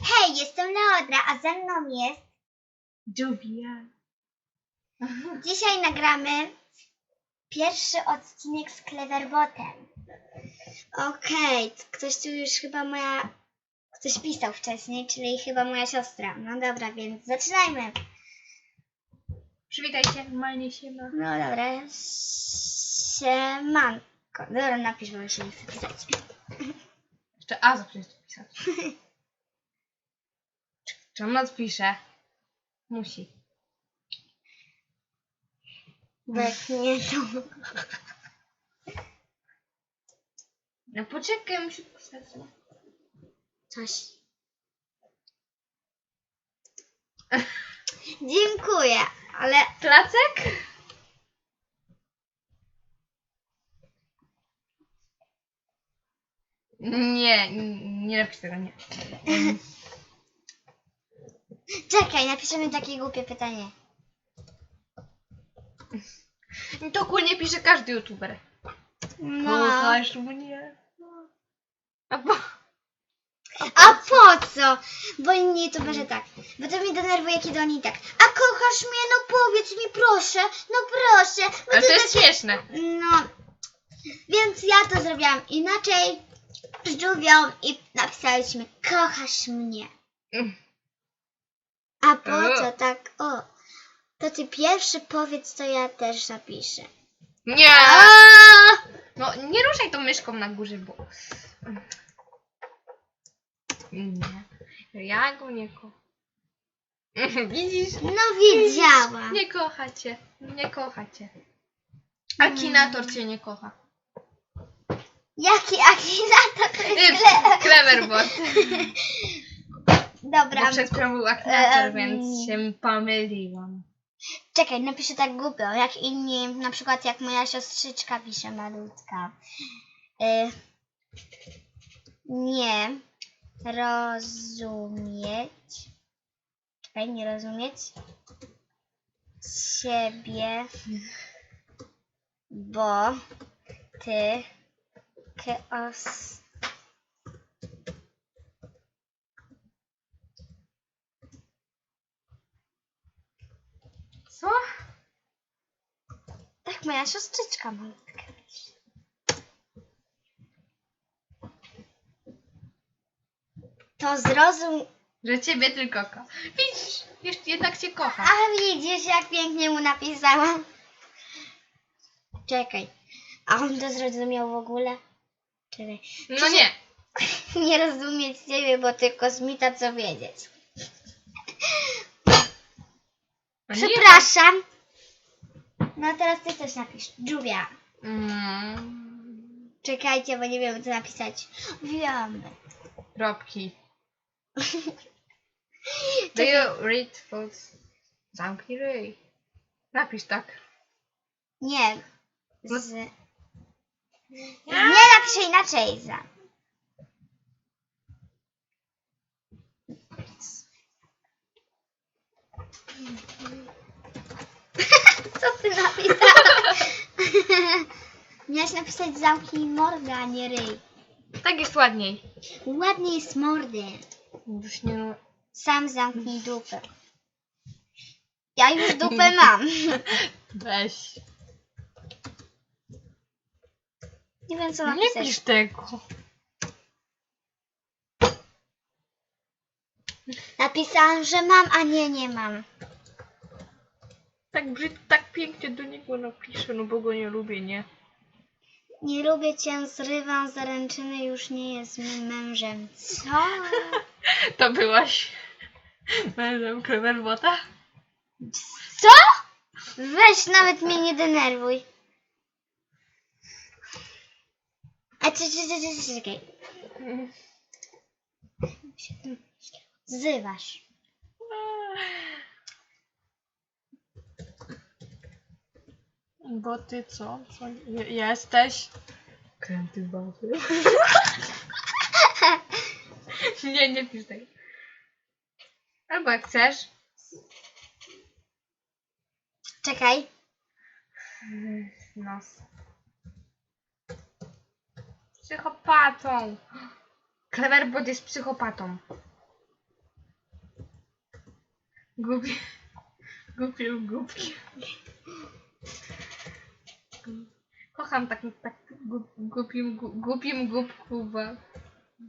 Hej, jestem Leodra, a ze mną jest... Juvia. Dzisiaj nagramy pierwszy odcinek z Cleverbotem. Okej, ktoś tu już chyba moja... Ktoś pisał wcześniej, czyli chyba moja siostra. No dobra, więc zaczynajmy. Przywitaj się, normalnie się ma. No dobra. Siemanko. Dobra, napisz, bo się nie chce pisać. Jeszcze A zaprzeć pisać. Czy- on odpisze? Musi. Nie, to... No poczekaj, musi pisać. Coś. Dziękuję, ale Placek? Nie, n- nie napisz tego, nie. Czekaj, napiszemy takie głupie pytanie. To ogólnie pisze każdy youtuber. No. Kochasz mnie? A po... A po co? Bo inni youtuberzy tak. Bo to mnie denerwuje, kiedy oni tak. A kochasz mnie? No powiedz mi proszę. No proszę. Bo Ale to jest takie- śmieszne. No. Więc ja to zrobiłam inaczej. Z Julią i napisaliśmy kochasz mnie. Mm. A po co tak? O. To ty pierwszy powiedz, to ja też napiszę. Nie! No nie ruszaj tą myszką na górze, bo... Nie. Ja go nie kocham. Widzisz? No wiedziałam. Nie kocha cię. Nie kocha cię. Akinator cię nie kocha. Jaki akinator źle. Cleverbot. Dobra, Bo przed chwilą był Em. więc się pomyliłam. czekaj, napiszę tak głupio, jak inni, na przykład jak moja siostrzyczka pisze malutka. Y, nie rozumieć, czekaj, nie rozumieć siebie, bo ty chaos Co? Tak, moja siostrzyczka malutka. To zrozum... Że ciebie tylko kocha. Widzisz? Jeszcze jednak cię kocha. A widzisz, jak pięknie mu napisałam. Czekaj. A on to zrozumiał w ogóle? Czekaj. No nie. Nie rozumieć ciebie, bo ty kosmita co wiedzieć. Przepraszam. No a teraz ty coś napisz. Julia. Mm. Czekajcie, bo nie wiem co napisać. Wiem. Kropki. Do you read thoughts? Zamknij ryj. Napisz tak. Nie. No. Z... Nie napiszę inaczej. Za. Co ty napisała? Miałaś napisać zamknij mordę, a nie ryj. Tak jest ładniej. Ładniej jest mordy. Już nie no. Sam zamknij dupę. Ja już dupę mam. Weź. Nie wiem co Nie napisać. pisz tego. Napisałam, że mam, a nie, nie mam. Tak brzyd, tak pięknie do niego napiszę, no bo go nie lubię, nie? Nie lubię cię, zrywam zaręczyny, już nie jest mym mężem. Co? To byłaś mężem Cleverbota? Co? Weź, nawet mnie nie denerwuj. A czy, czy, czy, czy, czy, czekaj. Zrywasz. Bo ty co? co? je- Jesteś? Kręty baby. nie, nie pisz tego. Albo jak chcesz. Czekaj. Nos. Psychopatą. Cleverbot jest psychopatą. Głupi. Głupim głupki. Kocham tak, tak gu- głupim, gu- głupim głupku wa,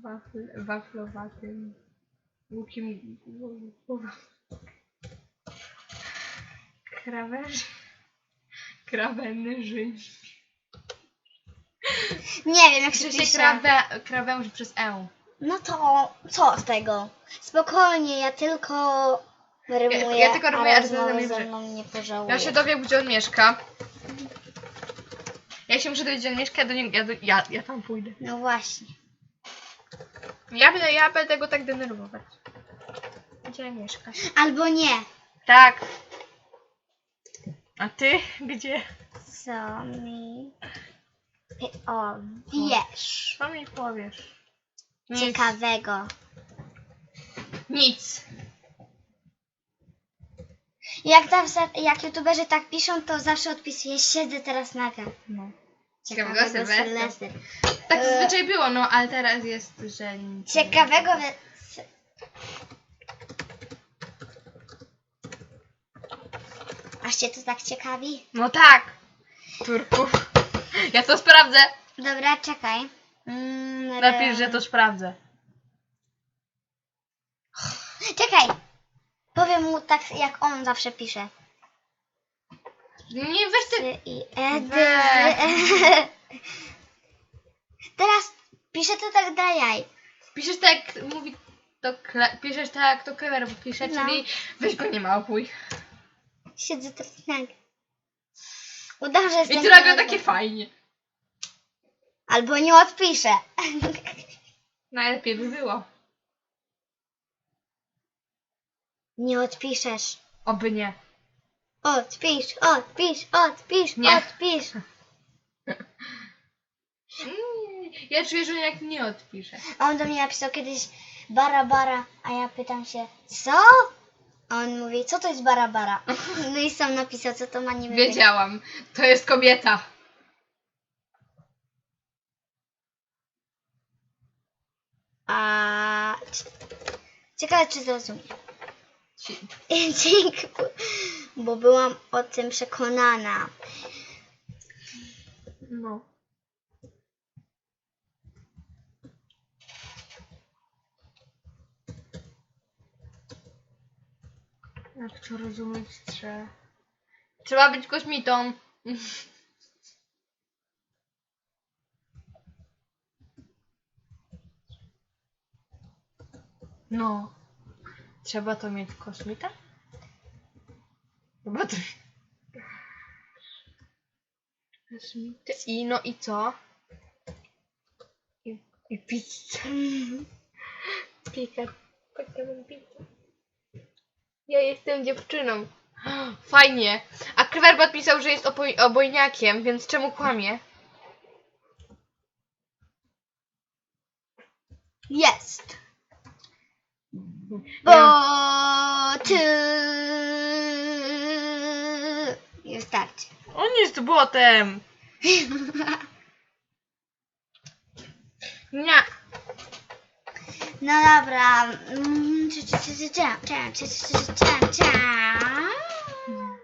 wafl, waflowatym. Głupim głupku. Krawęży. Nie wiem, jak się się pisze. krawę, krawęż przez E. No to co z tego? Spokojnie, ja tylko rymuję, ja tylko rymuję, a ale mnie ze mną nie pożałuję. Ja się dowiem, gdzie on mieszka. Jak się muszę dowiedzieć, gdzie on mieszka, ja, do niego, ja, do, ja, ja tam pójdę. No właśnie. Ja, będę- ja będę go tak denerwować. Gdzie mieszkasz? Albo nie. Tak. A ty gdzie? Co mi... O, wiesz. Co mi powiesz? Nic. Ciekawego. Nic. Jak, tam, jak youtuberzy tak piszą, to zawsze odpisuję, siedzę teraz na. No. Ciekawego Sylwestra. Sylwester. Tak E, zazwyczaj było, no ale teraz jest, że nic. Ciekawego... we- s- Aż to tak ciekawi? No tak. Turku. Ja to sprawdzę. Dobra, czekaj. Mm, Napisz, że to sprawdzę. Czekaj. Powiem mu tak, jak on zawsze pisze. Nie weź ty. I Edy. Teraz piszę to tak dla jaj. Piszesz tak, jak mówi to kle, piszesz tak, jak to Clever pisze, No. czyli weź go nie małpuj. Siedzę teraz na... Udam, że I jestem tu nagle na- takie fajnie. Albo nie odpiszę. Najlepiej by było. Nie odpiszesz. Oby nie. Odpisz, odpisz, odpisz, Nie. odpisz. Mm, Ja czuję, że jak nie odpisze. A on do mnie napisał kiedyś bara bara, a ja pytam się, co? A on mówi, co to jest bara bara? No i sam napisał, co to ma być. Wiedziałam. To jest kobieta. A... Ciekawe, czy zrozumie. Ci- Dzięki, bo byłam o tym przekonana. No. Jak to rozumieć trzeba? Trzeba być kosmitą. No. Trzeba to mieć kosmita? Chyba. Kosmity. I no i co? I, i pizzę. Pika, pokażę pizzę. Ja jestem dziewczyną. Fajnie. A Krywer podpisał, że jest obojniakiem, więc czemu kłamie? Jest. Bo ty... On jest botem. Nie. No dobra. Mm, cia, cia, cia, cia, cia, cia, cia, cia, cia, cia.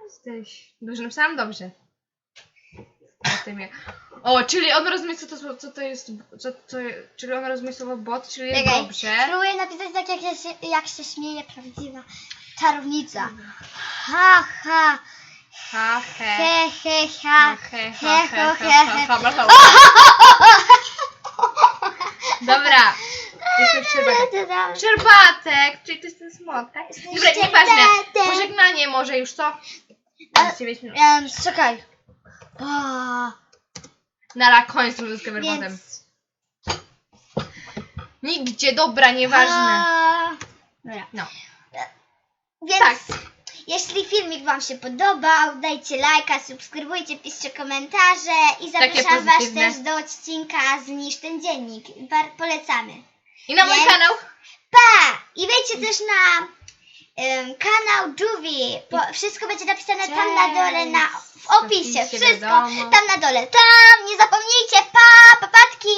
Jesteś dużym sam dobrze. O, tym je- o, czyli on rozumie, co to, co to jest. Co, co, czyli on rozumie słowo bot, czyli jest Czekaj, dobrze. spróbuję napisać tak, jak się, jak się śmieje prawdziwa czarownica. Ha, ha, Ha, he. he, he, ha, he, he, ha, he, ho, ha, he, ha, he. ha, ha, ha. Dobra. Szczerbatek, czyli to jest ten smok, tak? Dobra, nieważne. Pożegnanie może już, co? A- 9 minut. Em, czekaj. Nara, koniec z kamerwotem. więc... Nigdzie, dobra, nieważne. A. No. Więc Tak. Jeśli filmik Wam się podobał, dajcie lajka, subskrybujcie, piszcie komentarze i zapraszam Was pozytywne. też do odcinka Znisz ten dziennik. Bar- polecamy. I na mój Więc- kanał. Pa! I wejdźcie też na em, kanał Juvie. Po, wszystko będzie napisane tam na dole, na, w opisie. Wszystko wiadomo. tam na dole. Tam! Nie zapomnijcie! Pa! Papatki!